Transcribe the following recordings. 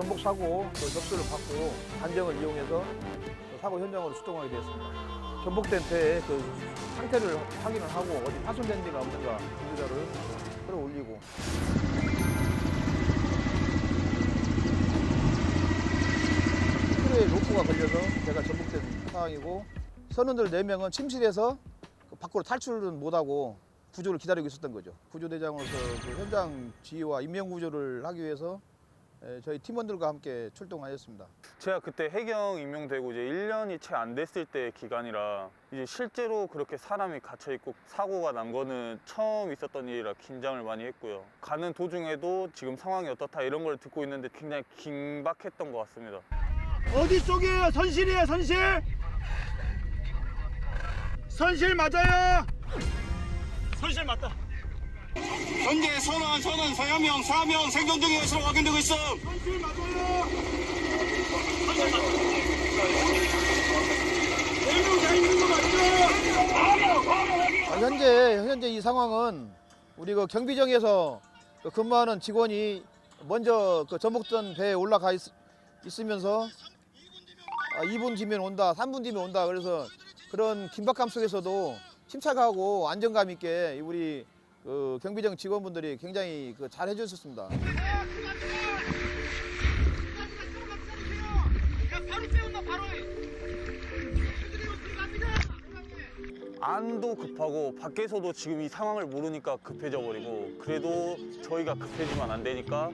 전복 사고 그 접수를 받고 단정을 이용해서 그 사고 현장으로 출동하게 되었습니다. 전복된 배의 그 상태를 확인을 하고 어디 파손된 데가 없는가 분자를 끌어올리고 크루에 로프가 걸려서 제가 전복된 상황이고 선원들 4명은 침실에서 그 밖으로 탈출은 못하고 구조를 기다리고 있었던 거죠. 구조대장으로서 그 현장 지휘와 인명구조를 하기 위해서 에, 저희 팀원들과 함께 출동하였습니다. 제가 그때 해경 임명되고 이제 1년이 채 안 됐을 때 기간이라 이제 실제로 그렇게 사람이 갇혀 있고 사고가 난 거는 처음 있었던 일이라 긴장을 많이 했고요. 가는 도중에도 지금 상황이 어떻다 이런 걸 듣고 있는데 굉장히 긴박했던 것 같습니다. 어디 쪽이에요? 선실이에요, 선실? 선실 맞아요. 선실 맞다. 현재 선원, 선원 3명, 4명 생존 중인 것으로 확인되고? 아, 현재 현재 이 상황은 우리 그 경비정에서 그 근무하는 직원이 먼저 그 전복된 배에 올라가 있, 으면서 아, 2분 뒤면 온다, 3분 뒤면 온다. 그래서 그런 긴박감 속에서도 침착하고 안정감 있게 우리 그 경비정 직원분들이 굉장히 그 잘 해주셨습니다. 안도 급하고 밖에서도 지금 이 상황을 모르니까 급해져 버리고 그래도 저희가 급해지면 안 되니까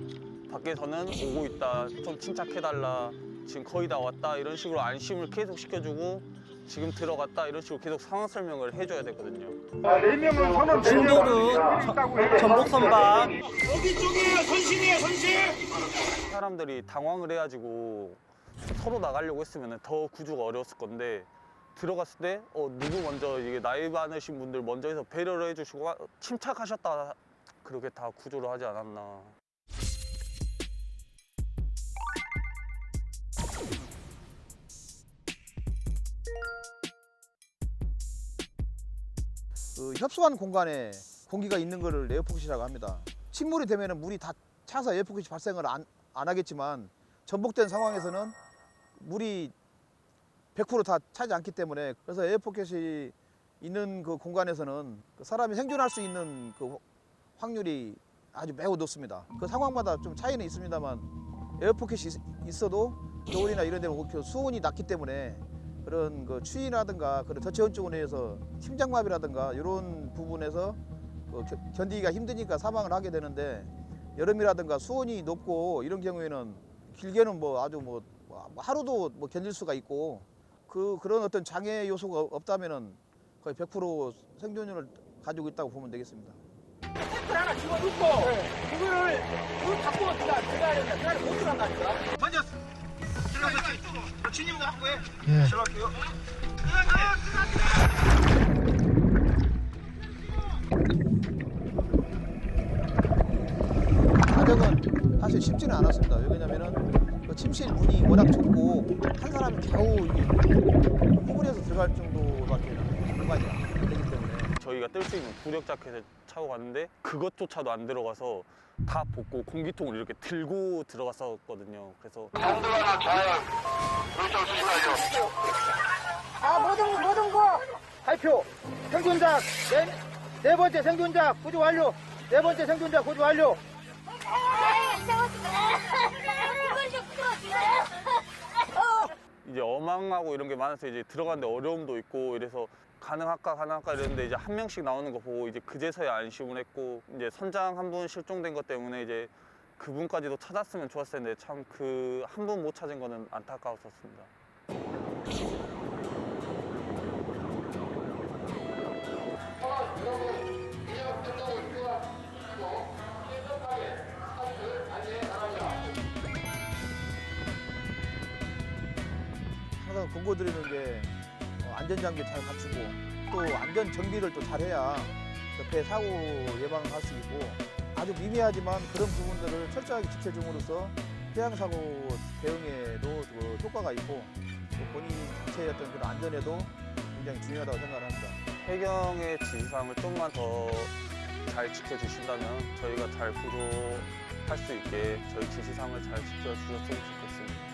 밖에서는 오고 있다 좀 침착해달라 지금 거의 다 왔다 이런 식으로 안심을 계속 시켜주고 지금 들어갔다 이런 식으로 계속 상황 설명을 해줘야 되거든요. 네 명은 선원 진도로 전복 선박 어디 쪽이에요? 선실이에요, 선실? 사람들이 당황을 해가지고 서로 나가려고 했으면 더 구조가 어려웠을 건데 들어갔을 때 어, 누구 먼저 이게 나이 많으신 분들 먼저 해서 배려를 해주시고 아, 침착하셨다 그렇게 다 구조를 하지 않았나. 그 협소한 공간에 공기가 있는 것을 에어포켓이라고 합니다. 침몰이 되면 물이 다 차서 에어포켓이 발생을 안, 안 하겠지만 전복된 상황에서는 물이 100%다 차지 않기 때문에 그래서 에어포켓이 있는 그 공간에서는 그 사람이 생존할 수 있는 그 확률이 아주 매우 높습니다. 그 상황마다 좀 차이는 있습니다만 에어포켓이 있- 있어도 겨울이나 이런 데는 그 수온이 낮기 때문에 그런 그 추위라든가 그런 저체온증으로 인해서 심장마비라든가 이런 부분에서 그 겨- 견디기가 힘드니까 사망을 하게 되는데 여름이라든가 수온이 높고 이런 경우에는 길게는 뭐 아주 뭐 하루도 뭐 견딜 수가 있고 그 그런 어떤 장애 요소가 없다면은 거의 100% 생존율을 가지고 있다고 보면 되겠습니다. 탱크를 하나 집어넣고 그거를 물 갖고 들어가 들어가야 된다. 들어가야 못 들어간다니까 들어갈게요. 과정은 사실 쉽지는 않았습니다. 왜냐면은 그 침실 문이 워낙 좁고 한 사람이 겨우 이게 호불에서 들어갈 정도밖에 안 되기 저희가 뜰 수 있는 부력 자켓을 차고 갔는데 그것조차도 안 들어가서 다 벗고 공기통을 이렇게 들고 들어갔었거든요. 그래서 정도나 잘 물정 조심하죠. 아 모든 모든 거 발표. 생존자 네, 네 번째 생존자 구조 완료. 네 번째 생존자 구조 완료. 이제 어망하고 이런 게 많아서 이제 들어가는데 어려움도 있고 이래서 가능할까 가능할까 이랬는데 이제 한 명씩 나오는 거 보고 이제 그제서야 안심을 했고 이제 선장 한 분 실종된 것 때문에 이제 그분까지도 찾았으면 좋았을 텐데 참 그 한 분 못 찾은 거는 안타까웠었습니다. 항상 권고드리는 게 어, 안전장비 잘 갖추고 또 안전 정비를 또 잘해야 그배 사고 예방할 수 있고 아주 미미하지만 그런 부분들을 철저하게 지켜줌으로써 해양 사고 대응에도 그 효과가 있고 또 본인 자체의 어떤 그런 안전에도 굉장히 중요하다고 생각을 합니다. 해경의 지시사항을 좀만 더 잘 지켜주신다면 저희가 잘 구조할 할수 있게 저희 지시사항을 잘 지켜주셨으면 좋겠습니다.